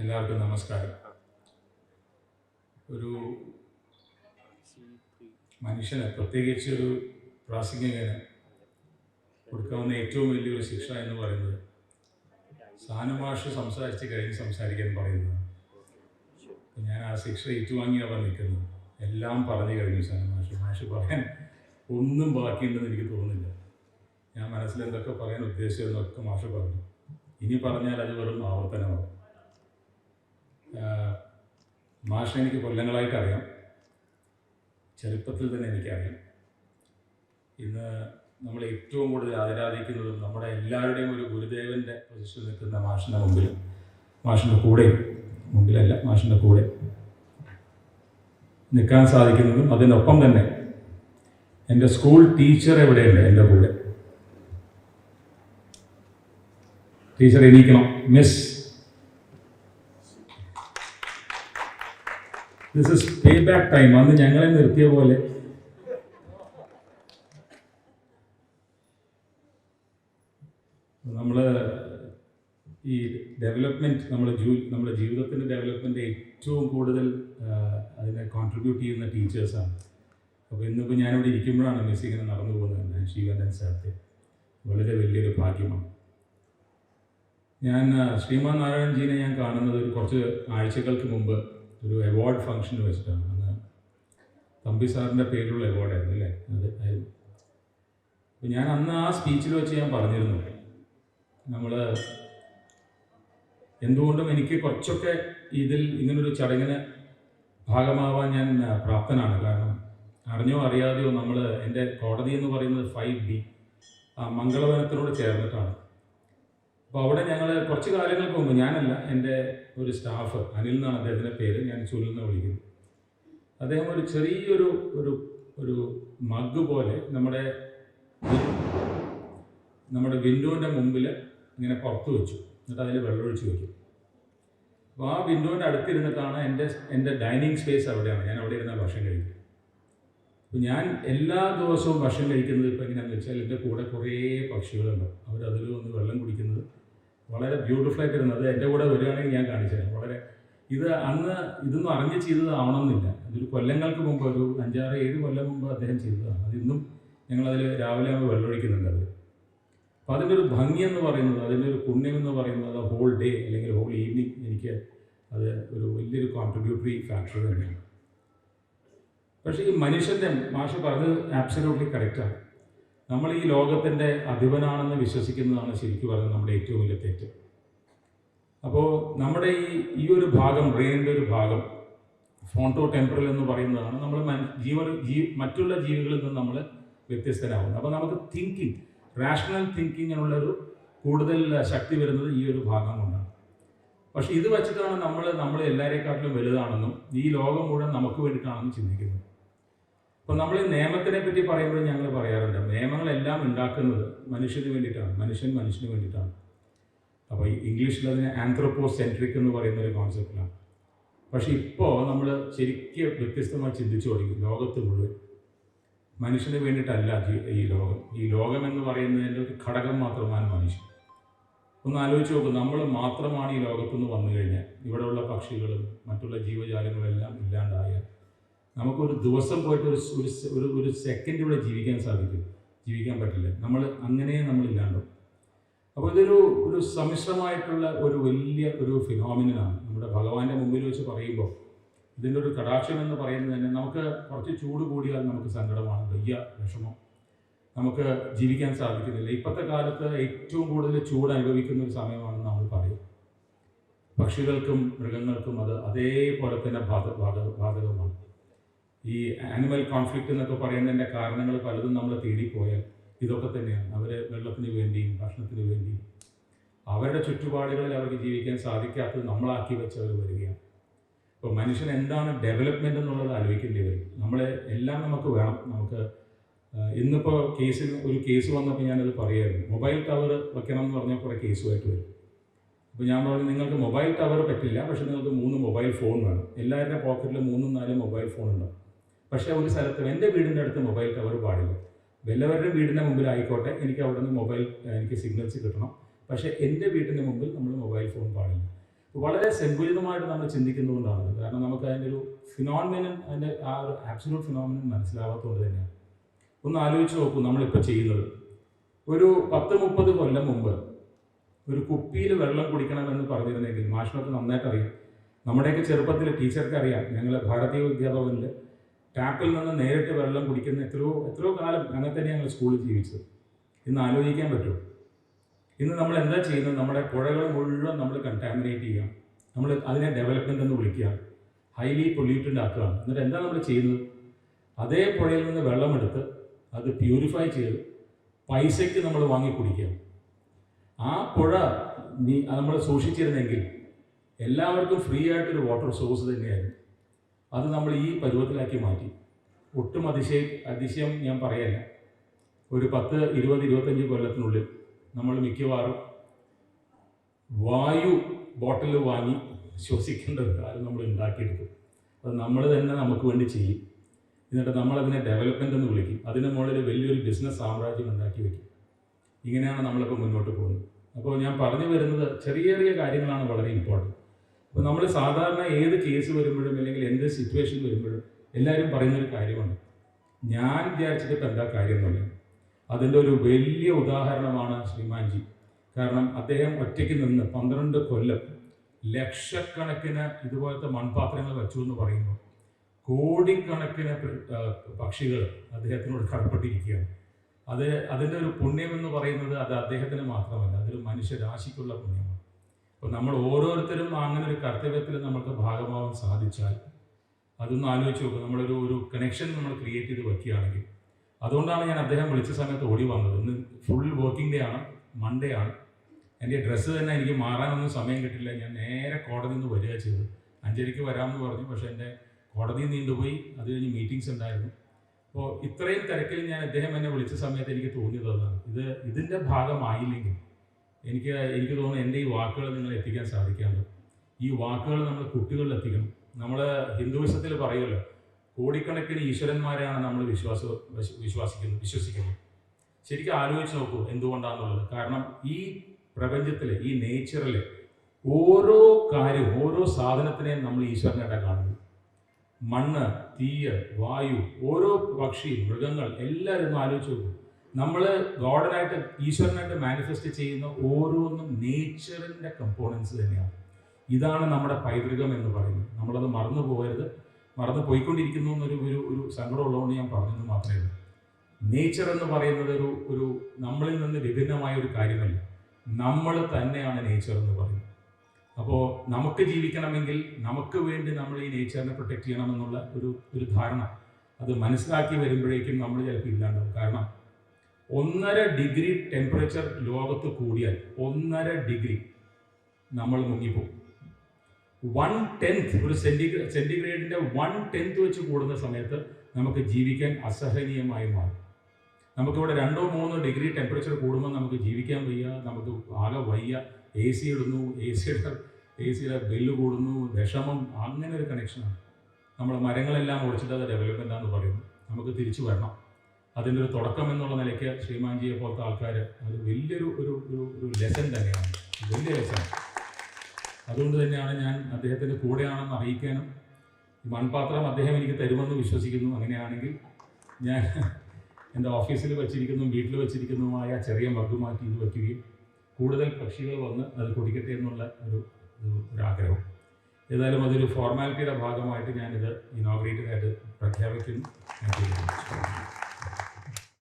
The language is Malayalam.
എല്ലാവർക്കും നമസ്കാരം. ഒരു മനുഷ്യന് പ്രത്യേകിച്ച് ഒരു പ്രാസംഗികന് കൊടുക്കാവുന്ന ഏറ്റവും വലിയൊരു ശിക്ഷ എന്ന് പറയുന്നത് സാനുഭാഷ സംസാരിച്ച് കഴിഞ്ഞ് സംസാരിക്കാൻ പറയുന്നത്. ഞാൻ ആ ശിക്ഷ ഏറ്റുവാങ്ങിയാണ് നിൽക്കുന്നത് എല്ലാം പറഞ്ഞു കഴിഞ്ഞു സാനുഭാഷ മാഷ് പറയാൻ ഒന്നും ബാക്കിയുണ്ടെന്ന് എനിക്ക് തോന്നുന്നില്ല. ഞാൻ മനസ്സിൽ എന്തൊക്കെ പറയാൻ ഉദ്ദേശിച്ചതെന്നൊക്കെ മാഷ് പറഞ്ഞു. ഇനി പറഞ്ഞാൽ അത് വെറും ആവർത്തനമാവും ആഹ് മാഷ എനിക്ക് കൊല്ലങ്ങളായിട്ട് അറിയാം ചെറുപ്പത്തിൽ തന്നെ എനിക്കറിയാം. ഇന്ന് നമ്മൾ ഏറ്റവും കൂടുതൽ ആരാധിക്കുന്നതും നമ്മുടെ എല്ലാവരുടെയും ഒരു ഗുരുദേവന്റെ പൊസിഷനിൽ നിൽക്കുന്ന മാഷിന്റെ മുമ്പിൽ മാഷിന്റെ കൂടെ മുമ്പിലല്ല മാഷിന്റെ കൂടെ നിൽക്കാൻ സാധിക്കുന്നതും അതിനൊപ്പം തന്നെ എന്റെ സ്കൂൾ ടീച്ചർ എവിടെയുണ്ട്? എന്റെ കൂടെ. Teacher എണീക്കണം. Miss this is pay back time അന്ന് ഞങ്ങളെ നിർത്തിയ പോലെ. നമ്മൾ ഈ ഡെവലപ്മെന്റ് നമ്മുടെ ജൂ നമ്മുടെ ജീവിതത്തിന്റെ ഡെവലപ്മെന്റ് ഏറ്റവും കൂടുതൽ അതിനെ കോൺട്രിബ്യൂട്ട് ചെയ്യുന്ന ടീച്ചേഴ്സാണ് അപ്പോൾ ഇന്നിപ്പോൾ ഞാനിവിടെ ഇരിക്കുമ്പോഴാണ് മിസ് ഇങ്ങനെ നടന്നു പോകുന്നത്. ഞാൻ ശിവൻ സാറിന്റെ വളരെ വലിയൊരു ഭാഗ്യമാണ്. ഞാൻ ശ്രീമാൻ നാരായണൻജീനെ ഞാൻ കാണുന്നത് കുറച്ച് ആഴ്ചകൾക്ക് മുമ്പ്. ഒരു അവാർഡ് ഫംഗ്ഷന് വെച്ചിട്ടാണ്. അന്ന് തമ്പി സാറിന്റെ പേരിലുള്ള അവാർഡായിരുന്നു അല്ലേ? അത് ആയിരുന്നു. അപ്പോൾ ഞാൻ അന്ന് ആ സ്പീച്ചിൽ വെച്ച് ഞാൻ പറഞ്ഞിരുന്നു. നമ്മൾ എന്തുകൊണ്ടും എനിക്ക് കുറച്ചൊക്കെ ഇതിൽ ഇങ്ങനൊരു ചടങ്ങിന് ഭാഗമാവാൻ ഞാൻ പ്രാപ്തനാണ്. കാരണം അറിഞ്ഞോ അറിയാതെയോ നമ്മൾ എന്റെ കോടതി എന്ന് പറയുന്നത് ഫൈവ് ബി മംഗളവനത്തിനോട് ചേർന്നിട്ടാണ്. അപ്പോൾ അവിടെ ഞങ്ങൾ കുറച്ച് കാലങ്ങൾക്ക് മുമ്പ് ഞാനല്ല എന്റെ ഒരു സ്റ്റാഫ് അനിൽ എന്നാണ് അദ്ദേഹത്തിന്റെ പേര് ഞാൻ ചുലിൽ നിന്ന് വിളിക്കുന്നു അദ്ദേഹം ഒരു ചെറിയൊരു ഒരു ഒരു മഗ് പോലെ നമ്മുടെ നമ്മുടെ വിൻഡോന്റെ മുമ്പിൽ ഇങ്ങനെ പുറത്ത് വെച്ചു. എന്നിട്ട് അതിൽ വെള്ളമൊഴിച്ച് വെച്ചു അപ്പോൾ ആ വിൻഡോന്റെ അടുത്തിരുന്നിട്ടാണ് എന്റെ എന്റെ ഡൈനിങ് സ്പേസ് അവിടെയാണ്. ഞാൻ അവിടെ ഇരുന്ന ഭക്ഷണം കഴിക്കും. അപ്പോൾ ഞാൻ എല്ലാ ദിവസവും ഭക്ഷണം കഴിക്കുന്നത് ഇപ്പോൾ എങ്ങനെയാണെന്ന് വെച്ചാൽ എന്റെ കൂടെ കുറേ പക്ഷികളുണ്ട്. അവരതിൽ വന്ന് വെള്ളം കുടിക്കുന്നത് വളരെ ബ്യൂട്ടിഫുൾ ആയിട്ട് ഇരുന്നത് എന്റെ കൂടെ വരികയാണെങ്കിൽ ഞാൻ കാണിച്ചു തരാം വളരെ ഇത് അന്ന് ഇതൊന്നും അറിഞ്ഞ് ചെയ്തതാവണമെന്നില്ല. ഇതൊരു കൊല്ലങ്ങൾക്ക് മുമ്പ് ഒരു അഞ്ചാറ് ഏഴ് കൊല്ലം മുമ്പ് അദ്ദേഹം ചെയ്തതാണ്. അതിന്നും ഞങ്ങളതിൽ രാവിലെ ആകുമ്പോൾ വെള്ളമൊഴിക്കുന്നുണ്ട് അവർ അപ്പോൾ അതിന്റെ ഒരു ഭംഗി എന്ന് പറയുന്നത് അതിന്റെ ഒരു പുണ്യം എന്ന് പറയുന്നത് ഹോൾ ഡേ അല്ലെങ്കിൽ ഹോൾ ഈവനിങ് എനിക്ക് അത് ഒരു വലിയൊരു കോൺട്രിബ്യൂട്ടറി ഫാക്ടർ തന്നെയാണ്. പക്ഷേ ഈ മനുഷ്യന്റെ മാഷ് പറഞ്ഞത് ആബ്സലൂട്ട്ലി കറക്റ്റാണ് നമ്മൾ ഈ ലോകത്തിന്റെ അധിപനാണെന്ന് വിശ്വസിക്കുന്നതാണ് ശരിക്കും പറയുന്നത് നമ്മുടെ ഏറ്റവും വലിയ തെറ്റ്. അപ്പോൾ നമ്മുടെ ഈ ഈ ഒരു ഭാഗം ബ്രെയിനിന്റെ ഒരു ഭാഗം ഫോണ്ടോ ടെമ്പറൽ എന്ന് പറയുന്നതാണ് നമ്മൾ ജീവ ജീ മറ്റുള്ള ജീവികളിൽ നിന്ന് നമ്മൾ വ്യത്യസ്തരാകുന്നത്. അപ്പോൾ നമുക്ക് തിങ്കിങ് റാഷണൽ തിങ്കിങ്ങിനുള്ളൊരു കൂടുതൽ ശക്തി വരുന്നത് ഈ ഒരു ഭാഗം കൊണ്ടാണ്. പക്ഷെ ഇത് വച്ചിട്ടാണ് നമ്മൾ നമ്മൾ എല്ലാവരെക്കാട്ടിലും വലുതാണെന്നും ഈ ലോകം മുഴുവൻ നമുക്ക് വേണ്ടിയിട്ടാണെന്നും ചിന്തിക്കുന്നത്. അപ്പോൾ നമ്മൾ നിയമത്തിനെ പറ്റി പറയുമ്പോൾ ഞങ്ങൾ പറയാറുണ്ട്. നിയമങ്ങളെല്ലാം ഉണ്ടാക്കുന്നത് മനുഷ്യന് വേണ്ടിയിട്ടാണ്. മനുഷ്യൻ മനുഷ്യന് വേണ്ടിയിട്ടാണ്. അപ്പോൾ ഇംഗ്ലീഷിൽ അതിന് ആന്ത്രോപോസെൻട്രിക് എന്ന് പറയുന്ന ഒരു കോൺസെപ്റ്റിലാണ് പക്ഷെ ഇപ്പോൾ നമ്മൾ ശരിക്കും വ്യത്യസ്തമായി ചിന്തിച്ചു തുടങ്ങി. ലോകത്ത് മുഴുവൻ മനുഷ്യന് വേണ്ടിയിട്ടല്ല ഈ ലോകം. ഈ ലോകം എന്ന് പറയുന്നതിന്റെ ഒരു ഘടകം മാത്രമാണ് മനുഷ്യൻ. ഒന്ന് ആലോചിച്ച് നോക്കും. നമ്മൾ മാത്രമാണ് ഈ ലോകത്തുനിന്ന് വന്നു കഴിഞ്ഞാൽ ഇവിടെയുള്ള പക്ഷികളും മറ്റുള്ള ജീവജാലങ്ങളെല്ലാം ഇല്ലാണ്ടായാൽ നമുക്കൊരു ദിവസം പോയിട്ട് ഒരു ഒരു ഒരു സെക്കൻഡ് ഇവിടെ ജീവിക്കാൻ സാധിക്കും. ജീവിക്കാൻ പറ്റില്ല. നമ്മൾ അങ്ങനെ നമ്മൾ അപ്പോൾ ഇതൊരു ഒരു സമ്മിശ്രമായിട്ടുള്ള ഒരു വലിയ ഒരു ഫിനോമിനനാണ് നമ്മുടെ ഭഗവാന്റെ മുമ്പിൽ വെച്ച് പറയുമ്പോൾ ഇതിന്റെ ഒരു കടാക്ഷം എന്ന് പറയുന്നത് തന്നെ നമുക്ക് കുറച്ച് ചൂട് കൂടിയാൽ നമുക്ക് സങ്കടമാണ് വയ്യ വിഷമം. നമുക്ക് ജീവിക്കാൻ സാധിക്കുന്നില്ല. ഇപ്പോഴത്തെ കാലത്ത് ഏറ്റവും കൂടുതൽ ചൂട് അനുഭവിക്കുന്ന ഒരു സമയമാണെന്ന് നമ്മൾ പറയും. പക്ഷികൾക്കും മൃഗങ്ങൾക്കും അത് അതേപോലെ തന്നെ ബാധ- ബാധകമാണ്. ഈ ആനിമൽ കോൺഫ്ലിക്റ്റ് എന്നൊക്കെ പറയുന്നതിന്റെ കാരണങ്ങൾ പലതും നമ്മൾ തേടിപ്പോയാൽ ഇതൊക്കെ തന്നെയാണ്. അവർ വെള്ളത്തിന് വേണ്ടിയും ഭക്ഷണത്തിന് വേണ്ടിയും അവരുടെ ചുറ്റുപാടുകളിൽ അവർക്ക് ജീവിക്കാൻ സാധിക്കാത്തത് നമ്മളാക്കി വെച്ചവർ വരികയാണ്. അപ്പോൾ മനുഷ്യൻ എന്താണ് ഡെവലപ്മെന്റ് എന്നുള്ളത് ആലോചിക്കേണ്ടി വരും. നമ്മളെ എല്ലാം നമുക്ക് വേണം. നമുക്ക് ഇന്നിപ്പോൾ കേസിൽ ഒരു കേസ് വന്നപ്പോൾ ഞാനത് പറയായിരുന്നു. മൊബൈൽ ടവർ വെക്കണം എന്ന് പറഞ്ഞാൽ കുറേ കേസുമായിട്ട് വരും. അപ്പോൾ ഞാൻ പറഞ്ഞു നിങ്ങൾക്ക് മൊബൈൽ ടവർ പറ്റില്ല പക്ഷേ നിങ്ങൾക്ക് മൂന്ന് മൊബൈൽ ഫോൺ വേണം. എല്ലാവരുടെ പോക്കറ്റിൽ മൂന്നും നാലും മൊബൈൽ ഫോൺ ഉണ്ടാവും. പക്ഷേ ഒരു സ്ഥലത്ത് എന്റെ വീടിന്റെ അടുത്ത് മൊബൈൽ ടവർ പാടില്ല. വല്ലവരുടെ വീടിന്റെ മുമ്പിൽ ആയിക്കോട്ടെ എനിക്ക് അവിടെ നിന്ന് മൊബൈൽ എനിക്ക് സിഗ്നൽസ് കിട്ടണം. പക്ഷേ എന്റെ വീട്ടിന്റെ മുമ്പിൽ നമ്മൾ മൊബൈൽ ഫോൺ പാടില്ല. വളരെ സങ്കുലിതമായിട്ട് നമ്മൾ ചിന്തിക്കുന്നതുകൊണ്ടാണ് കാരണം നമുക്ക് അതിന്റെ ഒരു ഫിനോമിനൻ അതിന്റെ ആ ഒരു ആബ്സലൂട്ട് ഫിനോമിനൻ മനസ്സിലാവാത്തതുകൊണ്ട് തന്നെയാണ്. ഒന്ന് ആലോചിച്ച് നോക്കൂ നമ്മളിപ്പോൾ ചെയ്യുന്നത്. ഒരു പത്ത് മുപ്പത് കൊല്ലം മുമ്പ് ഒരു കുപ്പിയിൽ വെള്ളം കുടിക്കണമെന്ന് പറഞ്ഞിരുന്നെങ്കിൽ മാഷിനൊക്കെ നന്നായിട്ട് അറിയാം നമ്മുടെയൊക്കെ ചെറുപ്പത്തിൽ ടീച്ചർക്ക് അറിയാം ഞങ്ങൾ ഭാരതീയ വിദ്യാഭവനിൽ ടാപ്പിൽ നിന്ന് നേരിട്ട് വെള്ളം കുടിക്കുന്ന എത്രയോ എത്രയോ കാലം അങ്ങനെ തന്നെ ഞങ്ങൾ സ്കൂളിൽ ജീവിച്ചത്. ഇന്ന് ആലോചിക്കാൻ പറ്റുമോ ഇന്ന് നമ്മൾ എന്താ ചെയ്യുന്നത്? നമ്മുടെ പുഴകൾ മുഴുവൻ നമ്മൾ കണ്ടാമിനേറ്റ് ചെയ്യുക. നമ്മൾ അതിനെ ഡെവലപ്മെന്റ് എന്ന് വിളിക്കുക. ഹൈലി പൊല്യൂട്ടഡ് ആക്കുക എന്നിട്ട് എന്താ നമ്മൾ ചെയ്യുന്നത്? അതേ പുഴയിൽ നിന്ന് വെള്ളമെടുത്ത് അത് പ്യൂരിഫൈ ചെയ്ത് പൈസയ്ക്ക് നമ്മൾ വാങ്ങി കുടിക്കുക. ആ പുഴ നീ നമ്മൾ സൂക്ഷിച്ചിരുന്നെങ്കിൽ എല്ലാവർക്കും ഫ്രീ ആയിട്ടൊരു വാട്ടർ സോഴ്സ് തന്നെയായിരുന്നു. അത് നമ്മൾ ഈ പരുവത്തിലാക്കി മാറ്റി. ഒട്ടും അതിശയ അതിശയം ഞാൻ പറയല്ല. ഒരു പത്ത് ഇരുപത് ഇരുപത്തഞ്ച് കൊല്ലത്തിനുള്ളിൽ നമ്മൾ മിക്കവാറും വായു ബോട്ടിൽ വാങ്ങി ശ്വസിക്കേണ്ട കാലം നമ്മൾ ഉണ്ടാക്കിയെടുക്കും. അത് നമ്മൾ തന്നെ നമുക്ക് വേണ്ടി ചെയ്യും. എന്നിട്ട് നമ്മളതിനെ ഡെവലപ്മെന്റ് എന്ന് വിളിക്കും. അതിന് മുകളിൽ വലിയൊരു ബിസിനസ് സാമ്രാജ്യം ഉണ്ടാക്കി വെക്കും. ഇങ്ങനെയാണ് നമ്മളിപ്പോൾ മുന്നോട്ട് പോകുന്നത്. അപ്പോൾ ഞാൻ പറഞ്ഞു വരുന്നത് ചെറിയ ചെറിയ കാര്യങ്ങളാണ് വളരെ ഇമ്പോർട്ടന്റ് അപ്പോൾ നമ്മൾ സാധാരണ ഏത് കേസ് വരുമ്പോഴും അല്ലെങ്കിൽ എന്ത് സിറ്റുവേഷൻ വരുമ്പോഴും എല്ലാവരും പറയുന്നൊരു കാര്യമാണ്. ഞാൻ വിചാരിച്ചിട്ട് ഇപ്പം എന്താ കാര്യം എന്നുള്ളത് അതിന്റെ ഒരു വലിയ ഉദാഹരണമാണ് ശ്രീമാൻജി. കാരണം അദ്ദേഹം ഒറ്റയ്ക്ക് നിന്ന് പന്ത്രണ്ട് കൊല്ലം ലക്ഷക്കണക്കിന് ഇതുപോലത്തെ മൺപാത്രങ്ങൾ വെച്ചു എന്ന് പറയുന്നു. കോടിക്കണക്കിന് പക്ഷികൾ അദ്ദേഹത്തിനോട് കടപ്പെട്ടിരിക്കുകയാണ്. അത് അതിന്റെ ഒരു പുണ്യം എന്ന് പറയുന്നത് അത് അദ്ദേഹത്തിന് മാത്രമല്ല അതൊരു മനുഷ്യരാശിക്കുള്ള പുണ്യമാണ്. അപ്പോൾ നമ്മൾ ഓരോരുത്തരും അങ്ങനെ ഒരു കർത്തവ്യത്തിൽ നമുക്ക് ഭാഗമാവാൻ സാധിച്ചാൽ അതൊന്ന് ആലോചിച്ച് നോക്കുക നമ്മളൊരു ഒരു കണക്ഷൻ നമ്മൾ ക്രിയേറ്റ് ചെയ്ത് വയ്ക്കുകയാണെങ്കിൽ അതുകൊണ്ടാണ് ഞാൻ അദ്ദേഹം വിളിച്ച സമയത്ത് ഓടി വന്നത്. ഇന്ന് ഫുൾ വർക്കിംഗ് ഡേ ആണ് മൺഡേ ആണ്. എന്റെ ഡ്രസ്സ് തന്നെ എനിക്ക് മാറാനൊന്നും സമയം കിട്ടില്ല. ഞാൻ നേരെ കോടതിയിൽ നിന്ന് വരിക ചെയ്തത് അഞ്ചരയ്ക്ക് വരാമെന്ന് പറഞ്ഞു പക്ഷേ എന്റെ കോടതി നീണ്ടുപോയി. അത് കഴിഞ്ഞ് മീറ്റിങ്സ് ഉണ്ടായിരുന്നു. അപ്പോൾ ഇത്രയും തിരക്കിൽ ഞാൻ അദ്ദേഹം എന്നെ വിളിച്ച സമയത്ത് എനിക്ക് തോന്നിയത് അതാണ്. ഇത് ഇതിന്റെ ഭാഗമായില്ലെങ്കിൽ എനിക്ക് എനിക്ക് തോന്നുന്നു എന്റെ ഈ വാക്കുകൾ നിങ്ങൾ എത്തിക്കാൻ സാധിക്കാണ്ട്. ഈ വാക്കുകൾ നമ്മൾ കുട്ടികളിൽ എത്തിക്കണം. നമ്മൾ ഹിന്ദുവിസത്തിൽ പറയുമല്ലോ കോടിക്കണക്കിന് ഈശ്വരന്മാരെയാണ് നമ്മൾ വിശ്വാസ വിശ്വാസിക്കുന്നത് വിശ്വസിക്കുന്നത്. ശരിക്കും ആലോചിച്ച് നോക്കൂ എന്തുകൊണ്ടാണെന്നുള്ളത് കാരണം ഈ പ്രപഞ്ചത്തിൽ ഈ നേച്ചറിൽ ഓരോ കാര്യവും ഓരോ സാധനത്തിനെയും നമ്മൾ ഈശ്വരനായിട്ടാണ് കാണുന്നത്. മണ്ണ് തീയ് വായു ഓരോ പക്ഷി മൃഗങ്ങൾ എല്ലാവരും ആലോചിച്ച് നോക്കും. നമ്മൾ ഗോഡനായിട്ട് ഈശ്വരനായിട്ട് മാനിഫെസ്റ്റ് ചെയ്യുന്ന ഓരോന്നും നേച്ചറിന്റെ കമ്പോണൻസ് തന്നെയാണ്. ഇതാണ് നമ്മുടെ പൈതൃകം എന്ന് പറയുന്നത്. നമ്മളത് മറന്നു പോകരുത്. മറന്നു പോയിക്കൊണ്ടിരിക്കുന്നു എന്നൊരു ഒരു ഒരു സങ്കടമുള്ളതുകൊണ്ട് ഞാൻ പറഞ്ഞത് മാത്രമേ ഉള്ളൂ. നേച്ചർ എന്ന് പറയുന്നത് ഒരു ഒരു നമ്മളിൽ നിന്ന് വിഭിന്നമായ ഒരു കാര്യമല്ല. നമ്മൾ തന്നെയാണ് നേച്ചർ എന്ന് പറയുന്നത്. അപ്പോൾ നമുക്ക് ജീവിക്കണമെങ്കിൽ നമുക്ക് വേണ്ടി നമ്മൾ ഈ നേച്ചറിനെ പ്രൊട്ടക്ട് ചെയ്യണമെന്നുള്ള ഒരു ഒരു ധാരണ. അത് മനസ്സിലാക്കി വരുമ്പോഴേക്കും നമ്മൾ ചിലപ്പോൾ ഇല്ലാണ്ടാവും. കാരണം ഒന്നര ഡിഗ്രി ടെമ്പറേച്ചർ ലോകത്ത് കൂടിയാൽ ഒന്നര ഡിഗ്രി നമ്മൾ മുങ്ങിപ്പോകും. വൺ ടെൻത്ത് ഒരു സെന്റിഗ്രേ സെന്റിഗ്രേഡിന്റെ വൺ ടെൻത്ത് വെച്ച് കൂടുന്ന സമയത്ത് നമുക്ക് ജീവിക്കാൻ അസഹനീയമായി മാറും. നമുക്കിവിടെ രണ്ടോ മൂന്നോ ഡിഗ്രി ടെമ്പറേച്ചർ കൂടുമ്പോൾ നമുക്ക് ജീവിക്കാൻ വയ്യ നമുക്ക് ആകെ വയ്യ എ സി ഇടുന്നു എ സിയുടെ എ സിയുടെ ബില്ല് കൂടുന്നു വിഷമം അങ്ങനെ ഒരു കണക്ഷനാണ് നമ്മൾ മരങ്ങളെല്ലാം ഒളിച്ചിട്ട് അത് ആണെന്ന് പറയുന്നു. നമുക്ക് തിരിച്ചു വരണം. അതിന്റെ ഒരു തുടക്കം എന്നുള്ള നിലയ്ക്ക് ശ്രീമാൻജിയെ പോലത്തെ ആൾക്കാർ അത് വലിയൊരു ഒരു ഒരു ഒരു ലെസൺ തന്നെയാണ്. വലിയ ലെസൺ അതുകൊണ്ട് തന്നെയാണ് ഞാൻ അദ്ദേഹത്തിന്റെ കൂടെയാണെന്ന് അറിയിക്കാനും മൺപാത്രം അദ്ദേഹം എനിക്ക് തരുമെന്ന് വിശ്വസിക്കുന്നു. അങ്ങനെയാണെങ്കിൽ ഞാൻ എന്റെ ഓഫീസിൽ വെച്ചിരിക്കുന്നു വീട്ടിൽ വെച്ചിരിക്കുന്നതുമായ ചെറിയ മഗ് മാറ്റി ഇത് വയ്ക്കുകയും കൂടുതൽ പക്ഷികൾ വന്ന് അത് കുടിക്കട്ടെ എന്നുള്ള ഒരു ഒരു- ഒരു ആഗ്രഹം ഏതായാലും അതൊരു ഫോർമാലിറ്റിയുടെ ഭാഗമായിട്ട് ഞാനിത് ഇനോഗ്രേറ്റഡായിട്ട് പ്രഖ്യാപിക്കുന്നു.